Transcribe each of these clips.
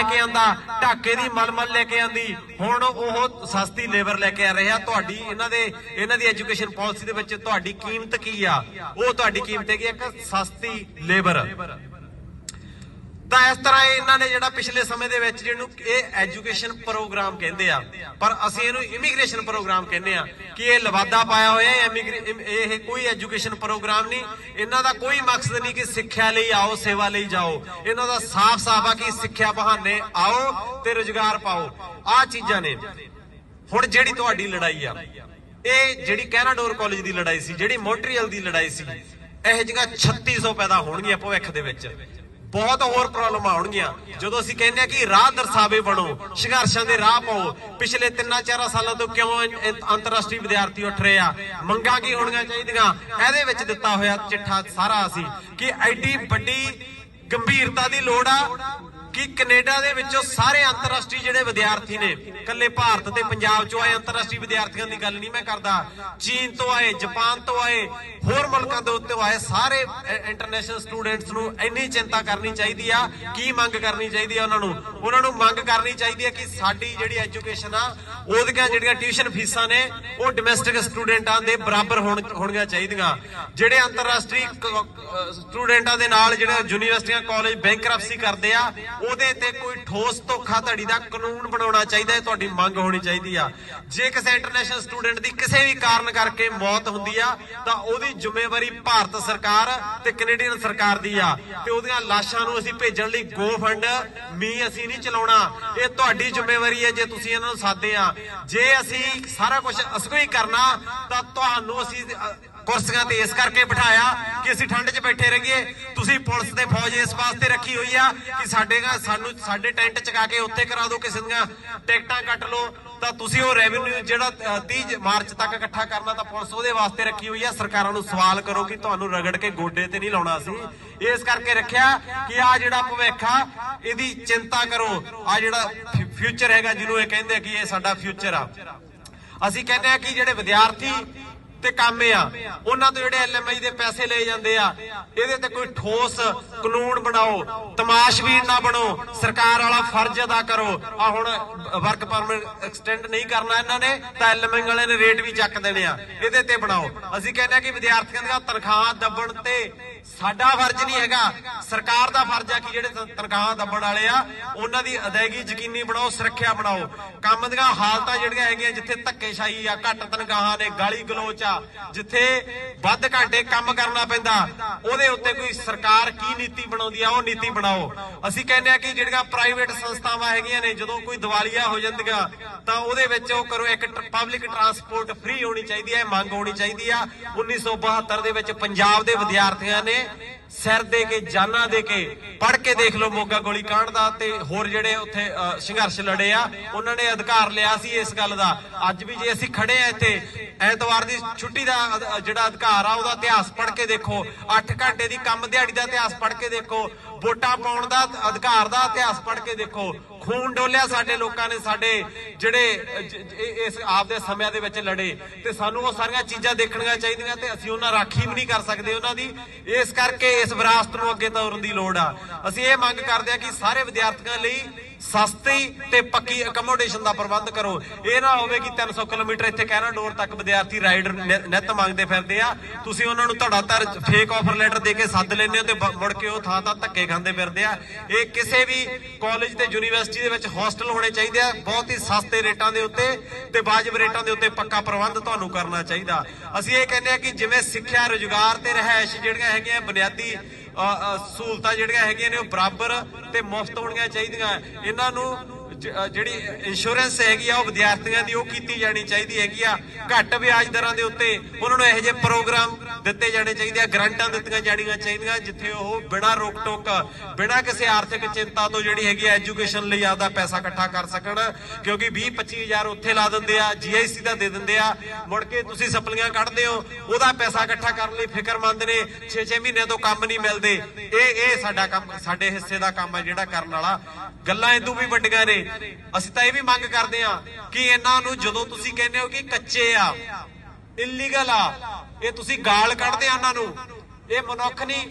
ਲੈ ਕੇ ਆਂਦਾ, ਢਾਕੇ ਦੀ ਮਲਮਲ ਲੈ ਕੇ ਆਂਦੀ। ਹੁਣ ਉਹ ਸਸਤੀ ਲੇਬਰ ਲੈ ਕੇ ਆ ਰਹੇ। ਆ ਤੁਹਾਡੀ ਇਹਨਾਂ ਦੇ, ਇਹਨਾਂ ਦੀ ਐਜੂਕੇਸ਼ਨ ਪਾਲਿਸੀ ਦੇ ਵਿੱਚ ਤੁਹਾਡੀ ਕੀਮਤ ਕੀ ਆ? ਉਹ ਤੁਹਾਡੀ ਕੀਮਤ ਹੈਗੀ ਆ ਇੱਕ ਸਸਤੀ ਲੇਬਰ। ਤਾਂ ਇਸ ਤਰ੍ਹਾਂ ਇਹਨਾਂ ਨੇ ਜਿਹੜਾ ਪਿਛਲੇ ਸਮੇਂ ਦੇ ਵਿੱਚ ਜਿਹਨੂੰ ਇਹ ਐਜੂਕੇਸ਼ਨ ਪ੍ਰੋਗਰਾਮ ਕਹਿੰਦੇ ਆ, ਪਰ ਅਸੀਂ ਇਹਨੂੰ ਇਮੀਗ੍ਰੇਸ਼ਨ ਪ੍ਰੋਗਰਾਮ ਕਹਿੰਦੇ ਆ ਕਿ ਇਹ ਲਵਾਦਾ ਪਾਇਆ ਹੋਇਆ ਹੈ ਇਹ ਕੋਈ ਐਜੂਕੇਸ਼ਨ ਪ੍ਰੋਗਰਾਮ ਨਹੀਂ। ਇਹਨਾਂ ਦਾ ਕੋਈ ਮਕਸਦ ਨਹੀਂ ਕਿ ਸਿੱਖਿਆ ਲਈ ਆਓ, ਸੇਵਾ ਲਈ ਜਾਓ। ਇਹਨਾਂ ਦਾ ਸਾਫ਼-ਸਾਫ਼ ਆ ਕਿ ਸਿੱਖਿਆ ਬਹਾਨੇ ਆਓ ਤੇ ਰੁਜ਼ਗਾਰ ਪਾਓ। ਆਹ ਚੀਜ਼ਾਂ ਨੇ। ਹੁਣ ਜਿਹੜੀ ਤੁਹਾਡੀ ਲੜਾਈ ਆ, ਇਹ ਜਿਹੜੀ ਕੈਨਾਡੋਰ ਕਾਲਜ ਦੀ ਲੜਾਈ ਸੀ, ਜਿਹੜੀ ਮੋਟਰੀਅਲ ਦੀ ਲੜਾਈ ਸੀ, ਇਹ ਜਿਹੀਆਂ 3600 ਪੈਦਾ ਹੋਣਗੀਆਂ ਭਵਿੱਖ ਦੇ ਵਿੱਚ। ਬਹੁਤ ਹੋਰ ਪ੍ਰੋਬਲਮ ਆਉਣਗੀਆਂ। ਜਦੋਂ ਅਸੀਂ ਕਹਿੰਦੇ ਆ ਕਿ ਰਾਹ ਦਰਸਾਵੇ ਬਣੋ, ਸੰਘਰਸ਼ਾਂ ਦੇ ਰਾਹ ਪਾਓ, ਪਿਛਲੇ 3-4 ਸਾਲਾਂ ਤੋਂ ਕਿਉਂ ਅੰਤਰਰਾਸ਼ਟਰੀ ਵਿਦਿਆਰਥੀ ਉੱਠ ਰਹੇ ਆ? ਮੰਗਾਂ ਕੀ ਹੋਣੀਆਂ ਚਾਹੀਦੀਆਂ? ਇਹਦੇ ਵਿੱਚ ਦਿੱਤਾ ਹੋਇਆ ਚਿੱਠਾ ਸਾਰਾ ਅਸੀਂ ਕਿ ਐਡੀ ਵੱਡੀ ਗੰਭੀਰਤਾ ਦੀ ਲੋੜ ਆ ਕਿ ਕੈਨੇਡਾ ਦੇ ਵਿੱਚੋਂ ਸਾਰੇ ਅੰਤਰਰਾਸ਼ਟਰੀ ਜਿਹੜੇ ਵਿਦਿਆਰਥੀ ਨੇ ਕੱਲੇ ਭਾਰਤ ਤੇ ਪੰਜਾਬ ਚੋਂ ਆਏ ਅੰਤਰਰਾਸ਼ਟਰੀ ਵਿਦਿਆਰਥੀਆਂ ਦੀ ਗੱਲ ਨਹੀਂ ਮੈਂ ਕਰਦਾ। ਚੀਨ ਤੋਂ ਆਏ, ਜਾਪਾਨ ਤੋਂ ਆਏ, ਹੋਰ ਮੁਲਕਾਂ ਦੇ ਉੱਤੇ ਆਏ, ਸਾਰੇ ਇੰਟਰਨੈਸ਼ਨਲ ਸਟੂਡੈਂਟਸ ਨੂੰ ਇੰਨੀ ਚਿੰਤਾ ਕਰਨੀ ਚਾਹੀਦੀ ਆ, ਕੀ ਮੰਗ ਕਰਨੀ ਚਾਹੀਦੀ ਆ ਉਹਨਾਂ ਨੂੰ? ਉਹਨਾਂ ਨੂੰ ਮੰਗ ਕਰਨੀ ਚਾਹੀਦੀ ਆ ਕਿ ਸਾਡੀ ਜਿਹੜੀ ਐਜੂਕੇਸ਼ਨ ਆ, ਉਹਦੀਆਂ ਜਿਹੜੀਆਂ ਟਿਊਸ਼ਨ ਫੀਸਾਂ ਨੇ, ਉਹ ਡੋਮੈਸਟਿਕ ਸਟੂਡੈਂਟਾਂ ਦੇ ਬਰਾਬਰ ਹੋਣੀਆਂ ਚਾਹੀਦੀਆਂ। ਜਿਹੜੇ ਅੰਤਰਰਾਸ਼ਟਰੀ ਸਟੂਡੈਂਟਾਂ ਦੇ ਨਾਲ ਜਿਹੜੇ ਯੂਨੀਵਰਸਿਟੀਆਂ ਕਾਲਜ ਬੈਂਕਰਪਸੀ ਕਰਦੇ ਆ ਉਹ ਉਹਦੇ ਤੇ ਕੋਈ ਠੋਸ ਧੋਖਾਧੜੀ ਦਾ ਕਾਨੂੰਨ ਬਣਾਉਣਾ ਚਾਹੀਦਾ ਹੈ, ਤੁਹਾਡੀ ਮੰਗ ਹੋਣੀ ਚਾਹੀਦੀ ਆ। ਜੇ ਕਿਸੇ ਇੰਟਰਨੈਸ਼ਨਲ ਸਟੂਡੈਂਟ ਦੀ ਕਿਸੇ ਵੀ ਕਾਰਨ ਕਰਕੇ ਮੌਤ ਹੁੰਦੀ ਆ, ਤਾਂ ਉਹਦੀ ਜ਼ਿੰਮੇਵਾਰੀ ਭਾਰਤ ਸਰਕਾਰ ਤੇ ਕੈਨੇਡੀਅਨ ਸਰਕਾਰ ਦੀ ਆ। ਤੇ ਉਹਦੀਆਂ ਲਾਸ਼ਾਂ ਨੂੰ ਅਸੀਂ ਭੇਜਣ ਲਈ ਗੋ ਫੰਡ ਮੀ ਅਸੀਂ ਨਹੀਂ ਚਲਾਉਣਾ। ਇਹ ਤੁਹਾਡੀ ਜ਼ਿੰਮੇਵਾਰੀ ਹੈ, ਜੇ ਤੁਸੀਂ ਇਹਨਾਂ ਨੂੰ ਸਾਦੇ ਆ। ਜੇ ਅਸੀਂ ਸਾਰਾ ਕੁਝ ਅਸਕੋ ਹੀ ਕਰਨਾ, ਤਾਂ ਤੁਹਾਨੂੰ ਅਸੀਂ ਕੁਰਸੀਆਂ ਤੇ ਇਸ ਕਰਕੇ ਬਿਠਾਇਆ ਕਿ ਅਸੀਂ ਠੰਡ 'ਚ ਬੈਠੇ ਰਹੀਏ। ਤੁਸੀਂ ਪੁਲਿਸ ਤੇ ਫੌਜ ਇਸ ਵਾਸਤੇ ਰੱਖੀ ਹੋਈ ਆ ਕਿ ਸਾਡੇ ਨਾਲ ਸਾਨੂੰ ਸਾਡੇ ਟੈਂਟ ਚਕਾ ਕੇ ਉੱਥੇ ਕਰਾ ਦਿਓ, ਕਿਸੇ ਦੀਆਂ ਟਿਕਟਾਂ ਕੱਟ ਲਓ, ਤਾਂ ਤੁਸੀਂ ਉਹ ਰੈਵਨਿਊ ਜਿਹੜਾ 30 ਮਾਰਚ ਤੱਕ ਇਕੱਠਾ ਕਰਨਾ ਤਾਂ ਪੁਲਿਸ ਉਹਦੇ ਵਾਸਤੇ ਰੱਖੀ ਹੋਈ ਆ। ਸਰਕਾਰਾਂ ਨੂੰ ਸਵਾਲ ਕਰੋ ਕਿ ਤੁਹਾਨੂੰ ਰਗੜ ਕੇ ਗੋਡੇ ਤੇ ਨਹੀਂ ਲਾਉਣਾ ਸੀ ਇਸ ਕਰਕੇ ਰੱਖਿਆ ਕਿ ਆ ਜਿਹੜਾ ਭਵਿੱਖ ਆ, ਇਹਦੀ ਚਿੰਤਾ ਕਰੋ। ਆ ਜਿਹੜਾ ਫਿਊਚਰ ਹੈਗਾ ਜਿਹਨੂੰ ਇਹ ਕਹਿੰਦੇ ਕਿ ਇਹ ਸਾਡਾ ਫਿਊਚਰ ਆ। ਅਸੀਂ ਕਹਿੰਦੇ ਆ ਕਿ ਜਿਹੜੇ ਵਿਦਿਆਰਥੀ ਤੇ ਕੰਮ ਆ। ਉਹਨਾਂ ਤੋਂ ਜਿਹੜੇ ਐਲਐਮਆਈ ਦੇ ਪੈਸੇ ਲਏ ਜਾਂਦੇ ਆ, ਇਹਦੇ ਤੇ ਕੋਈ ਠੋਸ ਕਾਨੂੰਨ ਬਣਾਓ ਤਮਾਸ਼ਬੀਨ ਨਾ ਬਣੋ, ਸਰਕਾਰ ਵਾਲਾ ਫਰਜ਼ ਅਦਾ ਕਰੋ। ਆ ਹੁਣ ਵਰਕ ਪਰਮਿਟ ਐਕਸਟੈਂਡ ਨਹੀਂ ਕਰਨਾ ਇਹਨਾਂ ਨੇ, ਤਾਂ ਐਲਐਮਆਈ ਵਾਲਿਆਂ ਨੇ ਰੇਟ ਵੀ ਚੱਕ ਦੇਣੇ ਆ। ਇਹਦੇ ਤੇ ਬਣਾਓ। ਅਸੀਂ ਕਹਿੰਦੇ ਆ ਕਿ ਵਿਦਿਆਰਥੀਆਂ ਦੀਆਂ ਤਨਖਾਹਾਂ ਦੱਬਣ ਤੇ ਸਾਡਾ ਫਰਜ਼ ਨਹੀਂ ਹੈਗਾ। ਸਰਕਾਰ ਦਾ ਫਰਜ਼ ਆ ਕਿ ਜਿਹੜੇ ਤਨਖਾਹਾਂ ਦੱਬਣ ਵਾਲੇ ਆ, ਉਹਨਾਂ ਦੀ ਅਦਾਇਗੀ ਯਕੀਨੀ ਬਣਾਓ, ਸੁਰੱਖਿਆ ਬਣਾਓ। ਕੰਮ ਦੀਆਂ ਹਾਲਤਾਂ ਜਿਹੜੀਆਂ ਹੈਗੀਆਂ, ਜਿੱਥੇ ਧੱਕੇਸ਼ਾਹੀ ਆ, ਘੱਟ ਤਨਖਾਹਾਂ ਨੇ, ਗਾਲੀ ਗਲੋਚ ਆ, ਜਿੱਥੇ ਵੱਧ ਘੰਟੇ ਕੰਮ ਕਰਨਾ ਪੈਂਦਾ, ਉਹਦੇ ਉੱਤੇ ਕੋਈ ਸਰਕਾਰ ਕੀ ਨੀਤੀ ਬਣਾਉਂਦੀ ਆ, ਉਹ ਨੀਤੀ ਬਣਾਓ। ਅਸੀਂ ਕਹਿੰਦੇ ਆ ਕਿ ਜਿਹੜੀਆਂ ਪ੍ਰਾਈਵੇਟ ਸੰਸਥਾਵਾਂ ਹੈਗੀਆਂ ਨੇ, ਜਦੋਂ ਕੋਈ ਦੀਵਾਲੀਆ ਹੋ ਜਾਂਦੀਆਂ, ਤਾਂ ਉਹਦੇ ਵਿੱਚ ਉਹ ਕਰੋ, ਇੱਕ ਪਬਲਿਕ ਟਰਾਂਸਪੋਰਟ ਫ੍ਰੀ ਹੋਣੀ ਚਾਹੀਦੀ ਹੈ ਮੰਗ ਹੋਣੀ ਚਾਹੀਦੀ ਆ। 1972 ਦੇ ਵਿੱਚ ਪੰਜਾਬ ਦੇ ਵਿਦਿਆਰਥੀਆਂ ਨੇ ਸਿਰ ਦੇ ਕੇ, ਜਾਨਾਂ ਦੇ ਕੇ ਪੜ ਕੇ ਦੇਖ ਲਓ ਮੋਗਾ ਗੋਲੀ ਕਾਂਡ ਦਾ ਤੇ ਹੋਰ ਜਿਹੜੇ ਉੱਥੇ ਸੰਘਰਸ਼ ਲੜੇ ਆ, ਉਹਨਾਂ ਨੇ ਅਧਿਕਾਰ ਲਿਆ ਸੀ ਇਸ ਗੱਲ ਦਾ। ਅੱਜ ਵੀ ਜੇ ਅਸੀਂ ਖੜੇ ਆ ਇੱਥੇ ਐਤਵਾਰ ਦੀ ਛੁੱਟੀ ਦਾ ਅਧ- ਜਿਹੜਾ ਅਧਿਕਾਰ ਆ ਉਹਦਾ ਇਤਿਹਾਸ ਪੜ੍ਹ ਕੇ ਦੇਖੋ। 8 ਘੰਟੇ ਦੀ ਕੰਮ ਦਿਹਾੜੀ ਦਾ ਇਤਿਹਾਸ ਪੜ੍ਹ ਕੇ ਦੇਖੋ। ਵੋਟਾਂ ਪਾਉਣ ਦਾ ਅਧਿਕਾਰ ਦਾ ਇਤਿਹਾਸ ਪੜ੍ਹ ਕੇ ਦੇਖੋ। ਖੂਨ ਡੋਲਿਆ ਸਾਡੇ ਲੋਕਾਂ ਨੇ ਸਾਡੇ ਜਿਹੜੇ ਅ, ਜ- ਜ- ਇਹ- ਇਸ ਆਪਦੇ ਸਮਿਆਂ ਦੇ ਵਿੱਚ ਲੜੇ। ਤੇ ਸਾਨੂੰ ਉਹ ਸਾਰੀਆਂ ਚੀਜ਼ਾਂ ਦੇਖਣੀਆਂ ਚਾਹੀਦੀਆਂ ਤੇ ਅਸੀਂ ਉਹਨਾਂ ਰਾਖੀ ਵੀ ਨਹੀਂ ਕਰ ਸਕਦੇ ਉਹਨਾਂ ਦੀ। ਇਸ ਕਰਕੇ ਇਸ ਵਿਰਾਸਤ ਨੂੰ ਅੱਗੇ ਤੋਰਨ ਦੀ ਲੋੜ ਆ। ਅਸੀਂ ਇਹ ਮੰਗ ਕਰਦੇ ਆ ਕਿ ਸਾਰੇ ਵਿਦਿਆਰਥੀਆਂ ਲਈ ਸਸਤੀ ਤੇ ਪੱਕੀ ਅਕਮੋਡੇਸ਼ਨ ਦਾ ਪ੍ਰਬੰਧ ਕਰੋ। ਇਹ ਨਾ ਹੋਵੇ ਕਿ 300 ਕਿਲੋਮੀਟਰ ਇੱਥੇ ਕਹਿਣਾ ਡੋਰ ਤੱਕ ਵਿਦਿਆਰਥੀ ਰਾਈਡਰ ਨਿਤ ਮੰਗਦੇ ਫਿਰਦੇ ਆ। ਤੁਸੀਂ ਉਹਨਾਂ ਨੂੰ ਧੜਾ ਧੜ ਫੇਕ ਆਫਰ ਲੈਟਰ ਦੇ ਕੇ ਸੱਦ ਲੈਂਦੇ ਹੋ ਤੇ ਮੁੜ ਕੇ ਉਹ ਥਾਂ ਥਾਂ ਧੱਕੇ ਖਾਂਦੇ ਫਿਰਦੇ ਆ। ਇਹ ਕਿਸੇ ਵੀ ਕਾਲਜ ਤੇ ਯੂਨੀਵਰਸਿਟੀ ਦੇ ਵਿੱਚ ਹੋਸਟਲ ਹੋਣੇ ਚਾਹੀਦੇ ਆ। ਬਹੁਤ ਹੀ ਸਸਤੇ ਰੇਟਾਂ ਦੇ ਉੱਤੇ ਤੇ ਵਾਜਬ ਰੇਟਾਂ ਦੇ ਉੱਤੇ ਪੱਕਾ ਪ੍ਰਬੰਧ ਤੁਹਾਨੂੰ ਕਰਨਾ ਚਾਹੀਦਾ। ਅਸੀਂ ਇਹ ਕਹਿੰਦੇ ਆ ਕਿ ਜਿਵੇਂ ਸਿੱਖਿਆ ਰੋਜ਼ਗਾਰ ਤੇ ਰਹਿائش ਜਿਹੜੀਆਂ ਹੈਗੀਆਂ, ਬੁਨਿਆਦੀ ਸਹੂਲਤਾਂ ਜਿਹੜੀਆਂ ਹੈਗੀਆਂ ਨੇ ਉਹ ਬਰਾਬਰ ਤੇ ਮੁਫਤ ਹੋਣੀਆਂ ਚਾਹੀਦੀਆਂ। ਇਹਨਾਂ ਨੂੰ ਜਿਹੜੀ ਇੰਸ਼ੋਰੈਂਸ ਹੈਗੀ ਆ, ਉਹ ਵਿਦਿਆਰਥੀਆਂ ਦੀ ਉਹ ਕੀਤੀ ਜਾਣੀ ਚਾਹੀਦੀ ਹੈਗੀ ਆ। ਘੱਟ ਵਿਆਜ ਦਰਾਂ ਦੇ ਉੱਤੇ ਉਹਨਾਂ ਨੂੰ ਇਹੋ ਜਿਹੇ ਪ੍ਰੋਗਰਾਮ ਦਿੱਤੇ ਜਾਣੇ ਚਾਹੀਦੇ ਆ, ਗਰੰਟਾਂ ਦਿੱਤੀਆਂ ਜਾਣੀਆਂ ਚਾਹੀਦੀਆਂ, ਜਿੱਥੇ ਉਹ ਬਿਨਾਂ ਰੋਕ ਟੋਕ ਬਿਨਾਂ ਕਿਸੇ ਆਰਥਿਕ ਚਿੰਤਾ ਤੋਂ ਜਿਹੜੀ ਹੈਗੀ ਆ ਐਜੂਕੇਸ਼ਨ ਲਈ ਆਪਦਾ ਪੈਸਾ ਇਕੱਠਾ ਕਰ ਸਕਣ। ਕਿਉਂਕਿ 20 25000 ਉੱਥੇ ਲਾ ਦਿੰਦੇ ਆ ਜੀਆਈਸੀ ਦਾ ਦੇ ਦਿੰਦੇ ਆ। ਮੁੜ ਕੇ ਤੁਸੀਂ ਸਪਲੀਆਂ ਕੱਢਦੇ ਹੋ, ਉਹਦਾ ਪੈਸਾ ਇਕੱਠਾ ਕਰਨ ਲਈ ਫਿਕਰਮੰਦ ਨੇ 6-6 ਮਹੀਨੇ ਤੋਂ ਕੰਮ ਨਹੀਂ ਮਿਲਦੇ। ਇਹ ਇਹ ਸਾਡਾ ਕੰਮ, ਸਾਡੇ ਹਿੱਸੇ ਦਾ ਕੰਮ ਆ ਜਿਹੜਾ ਕਰਨ ਵਾਲਾ। ਗੱਲਾਂ ਇਦੋਂ ਵੀ ਵੱਡੀਆਂ ਨੇ। ਅਸੀਂ ਤਾਂ ਇਹ ਵੀ ਮੰਗ ਕਰਦੇ ਆ ਕਿ ਇਹਨਾਂ ਨੂੰ ਜਦੋਂ ਤੁਸੀਂ ਕਹਿੰਦੇ ਹੋ ਕਿ ਕੱਚੇ ਆ ਇਲੀਗਲ ਆ, ਇਹ ਤੁਸੀਂ ਗਾਲ ਕੱਢਦੇ ਆ ਉਹਨਾਂ ਨੂੰ। ਇਹ ਮਨੁੱਖ ਨਹੀਂ।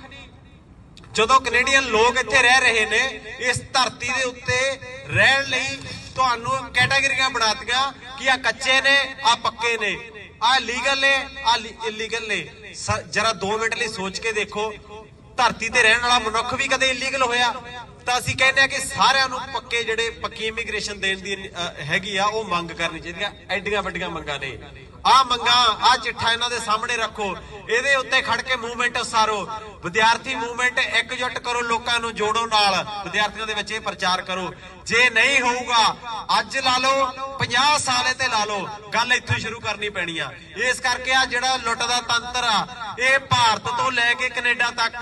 ਜਦੋਂ ਕੈਨੇਡੀਅਨ ਲੋਕ ਇੱਥੇ ਰਹਿ ਰਹੇ ਨੇ, ਇਸ ਧਰਤੀ ਦੇ ਉੱਤੇ ਰਹਿਣ ਲਈ ਤੁਹਾਨੂੰ ਕੈਟਾਗਰੀਆਂ ਬਣਾਤੀਆਂ ਕਿ ਆ ਕੱਚੇ ਨੇ ਆ ਪੱਕੇ ਨੇ ਆ ਲੀਗਲ ਨੇ ਆ ਇਲੀਗਲ ਨੇ। ਜਰਾ 2 ਮਿੰਟ ਲਈ ਸੋਚ ਕੇ ਦੇਖੋ। ਧਰਤੀ ਤੇ ਰਹਿਣ ਵਾਲਾ ਮਨੁੱਖ ਵੀ ਕਦੇ ਇਲੀਗਲ ਹੋਇਆ? ਤਾਂ ਅਸੀਂ ਕਹਿੰਦੇ ਆ ਕਿ ਸਾਰਿਆਂ ਨੂੰ ਪੱਕੇ ਜਿਹੜੇ, ਪੱਕੀ ਇਮੀਗ੍ਰੇਸ਼ਨ ਦੇਣ ਦੀ ਹੈਗੀ ਆ, ਉਹ ਮੰਗ ਕਰਨੀ ਚਾਹੀਦੀ ਆ। ਐਡੀਆਂ ਵੱਡੀਆਂ ਮੰਗਾਂ ਨੇ। ਆ ਮੰਗਾਂ, ਆ ਚਿੱਠਾ ਇਹਨਾਂ ਦੇ ਸਾਹਮਣੇ ਰੱਖੋ। ਇਹਦੇ ਉੱਤੇ ਖੜ ਕੇ ਮੂਵਮੈਂਟ ਉਸਾਰੋ। ਵਿਦਿਆਰਥੀ ਮੂਵਮੈਂਟ ਇਕਜੁੱਟ ਕਰੋ ਲੋਕਾਂ ਨੂੰ ਜੋੜੋ ਨਾਲ। ਵਿਦਿਆਰਥੀਆਂ ਦੇ ਵਿੱਚ ਇਹ ਪ੍ਰਚਾਰ ਕਰੋ। ਜੇ ਨਹੀਂ ਹੋਊਗਾ, ਅੱਜ ਲਾ ਲਓ 50 ਸਾਲੇ ਤੇ ਲਾ ਲਓ। ਗੱਲ ਇੱਥੋਂ ਸ਼ੁਰੂ ਕਰਨੀ ਪੈਣੀ ਆ। ਇਸ ਕਰਕੇ ਆ ਜਿਹੜਾ ਲੁੱਟ ਦਾ ਤੰਤਰ ਆ ਇਹ ਭਾਰਤ ਤੋਂ ਲੈ ਕੇ ਕੈਨੇਡਾ ਤੱਕ,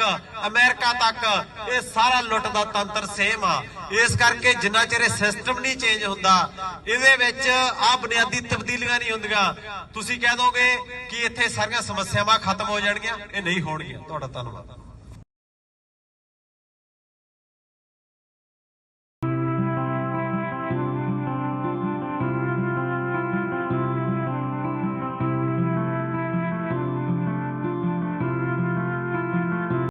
ਅਮਰੀਕਾ ਤੱਕ, ਇਹ ਸਾਰਾ ਲੁੱਟ ਦਾ ਤੰਤਰ ਸੇਮ ਆ। ਇਸ ਕਰਕੇ ਜਿੰਨਾ ਚਿਰ ਇਹ ਸਿਸਟਮ ਨਹੀਂ ਚੇਂਜ ਹੁੰਦਾ, ਇਹਦੇ ਵਿੱਚ ਆ ਬੁਨਿਆਦੀ ਤਬਦੀਲੀਆਂ ਨਹੀਂ ਹੁੰਦੀਆਂ। ਤੁਸੀਂ ਕਹਿ ਦੋਗੇ ਕਿ ਇੱਥੇ ਸਾਰੀਆਂ ਸਮੱਸਿਆਵਾਂ ਖਤਮ ਹੋ ਜਾਣਗੀਆਂ। ਇਹ ਨਹੀਂ ਹੋਣਗੀਆਂ। ਤੁਹਾਡਾ ਧੰਨਵਾਦ।